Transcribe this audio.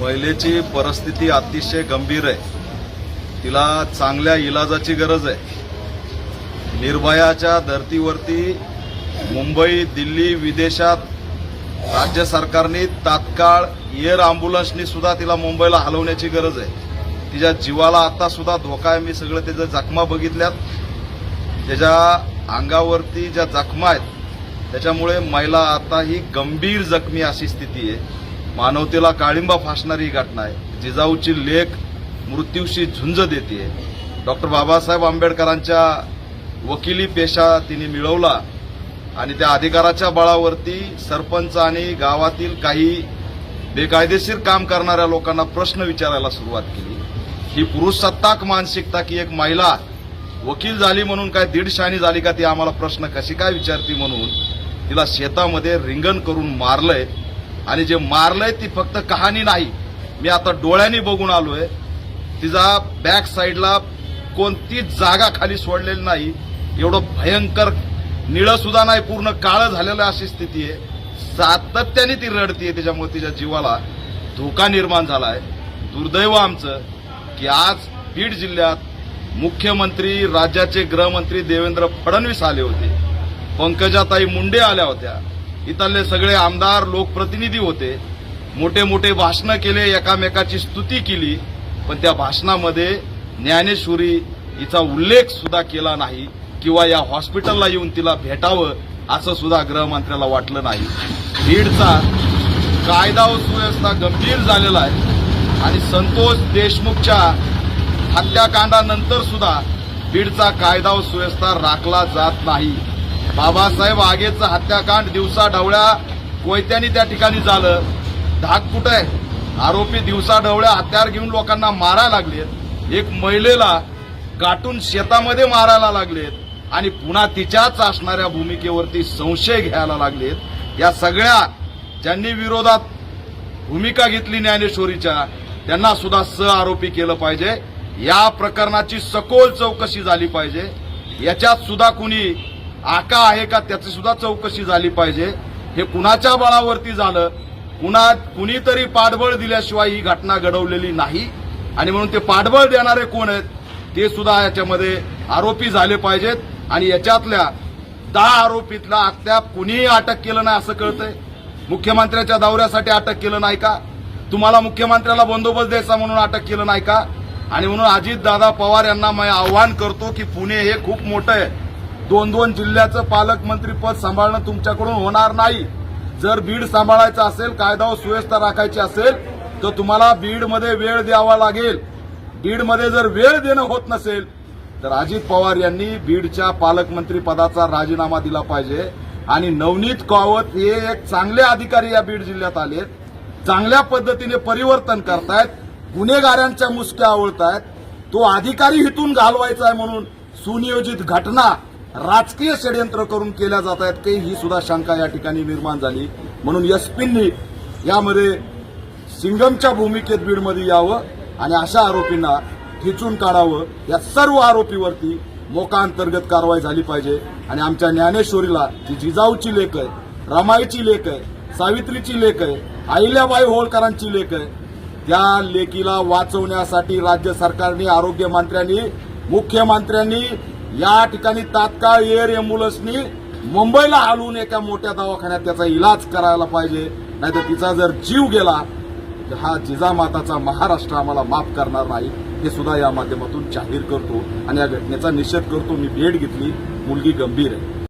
महिलेची परिस्थिती अतिशय गंभीर आहे. तिला चांगल्या इलाजाची गरज आहे. निर्भयाच्या धर्तीवरती मुंबई दिल्ली विदेशात राज्य सरकारने तात्काळ एअर अँब्युलन्सनी सुद्धा तिला मुंबईला हलवण्याची गरज आहे. तिच्या जीवाला आता सुद्धा धोका आहे. मी सगळं त्याच्या जखमा बघितल्यात. त्याच्या अंगावरती ज्या जखमा आहेत त्याच्यामुळे महिला आता ही गंभीर जखमी अशी स्थिती आहे. मानवतेला काळिंबा फासणारी ही घटना आहे. जिजाऊची लेख मृत्यूशी झुंज देते डॉक्टर बाबासाहेब आंबेडकरांच्या वकिली पेशा तिने मिळवला आणि त्या अधिकाराच्या बळावरती सरपंच आणि गावातील काही बेकायदेशीर काम करणाऱ्या लोकांना प्रश्न विचारायला सुरुवात केली. ही पुरुषसत्ताक मानसिकता की एक महिला वकील झाली म्हणून काय दीडशानी झाली का ती आम्हाला प्रश्न कशी काय विचारती म्हणून तिला शेतामध्ये रिंगण करून मारलंय. आणि जे मारलंय ती फक्त कहाणी नाही. मी आता डोळ्यांनी बघून आलोय. तिचा बॅक साईडला कोणतीच जागा खाली सोडलेली नाही. एवढं भयंकर निळं सुद्धा नाही पूर्ण काळं झालेलं अशी स्थिती आहे. सातत्याने ती रडतीये त्याच्यामुळे तिच्या जीवाला धोका निर्माण झाला आहे दुर्दैव आमचं की आज बीड जिल्ह्यात मुख्यमंत्री राज्याचे गृहमंत्री देवेंद्र फडणवीस आले होते. पंकजाताई मुंडे आल्या होत्या. इथले सगळे आमदार लोकप्रतिनिधी होते. मोठे मोठे भाषणं केले एकामेकाची स्तुती केली पण त्या भाषणामध्ये ज्ञानेश्वरी हिचा उल्लेख सुद्धा केला नाही किंवा या हॉस्पिटलला येऊन तिला भेटावं असं सुद्धा गृहमंत्र्याला वाटलं नाही. बीडचा कायदा व सुव्यवस्था गंभीर झालेला आहे आणि संतोष देशमुखच्या हत्याकांडानंतर सुद्धा बीडचा कायदा व सुव्यवस्था राखला जात नाही. बाबासाहेब आगेचं हत्याकांड दिवसा ढवळ्या कोयत्यानी त्या ठिकाणी झालं. धाक कुठं आहे? आरोपी दिवसा ढवळ्या हत्यार घेऊन लोकांना मारायला लागलेत. एक महिलेला गाठून शेतामध्ये मारायला लागलेत आणि पुन्हा तिच्याच असणाऱ्या भूमिकेवरती संशय घ्यायला लागलेत. या सगळ्या ज्यांनी विरोधात भूमिका घेतली ज्ञानेश्वरीच्या त्यांना सुद्धा स आरोपी केलं पाहिजे. या प्रकरणाची सखोल चौकशी झाली पाहिजे. याच्यात सुद्धा कुणी आका आहे का त्याची सुद्धा चौकशी झाली पाहिजे. हे कुणाच्या बळावरती झालं? कुणा कुणीतरी पाठबळ दिल्याशिवाय ही घटना घडवलेली नाही. आणि म्हणून ते पाठबळ देणारे कोण आहेत ते सुद्धा याच्यामध्ये आरोपी झाले पाहिजेत. आणि याच्यातल्या दहा आरोपीतला अद्याप कुणीही अटक केलं नाही असं कळतंय. मुख्यमंत्र्याच्या दौऱ्यासाठी अटक केलं नाही का? तुम्हाला मुख्यमंत्र्याला बंदोबस्त द्यायचा म्हणून अटक केलं नाही का? आणि म्हणून अजित दादा पवार यांना मी आव्हान करतो की पुणे हे खूप मोठं आहे. दोन दोन जिल्ह्याचं पालकमंत्री पद सांभाळणं तुमच्याकडून होणार नाही. जर बीड सांभाळायचं असेल कायदा व सुव्यवस्था राखायची असेल तर तुम्हाला बीडमध्ये वेळ द्यावा लागेल. बीडमध्ये जर वेळ देणं होत नसेल तर अजित पवार यांनी बीडच्या पालकमंत्री पदाचा राजीनामा दिला पाहिजे. आणि नवनीत कावत हे एक चांगले अधिकारी या बीड जिल्ह्यात आलेत. चांगल्या पद्धतीने परिवर्तन करतायत. गुन्हेगारांच्या मुसक्या आवळतायत. तो अधिकारी हिथून घालवायचा आहे म्हणून सुनियोजित घटना राजकीय षडयंत्र करून केल्या जात आहेत. काही ही सुद्धा शंका या ठिकाणी निर्माण झाली. म्हणून एसपींनी यामध्ये सिंगमच्या भूमिकेत बीडमध्ये यावं आणि अशा आरोपींना खिचून काढावं. या सर्व आरोपीवरती मोका अंतर्गत कारवाई झाली पाहिजे. आणि आमच्या ज्ञानेश्वरीला जी जिजाऊची लेख आहे रमाईची लेख आहे सावित्रीची लेख आहे अहिल्याबाई होळकरांची लेख आहे त्या लेकीला वाचवण्यासाठी राज्य सरकारने आरोग्य मंत्र्यांनी मुख्यमंत्र्यांनी या ठिकाणी तात्काळ एअर एम्ब्युलन्सनी मुंबईला हलवून एका मोठ्या दवाखान्यात त्याचा इलाज करायला पाहिजे. नाहीतर तिचा जर जीव गेला तर हा जिजामाताचा महाराष्ट्र आम्हाला माफ करणार नाही. हे सुद्धा या माध्यमातून जाहीर करतो. आणि या घटनेचा निषेध करतो. मी भेट घेतली. मुलगी गंभीर आहे.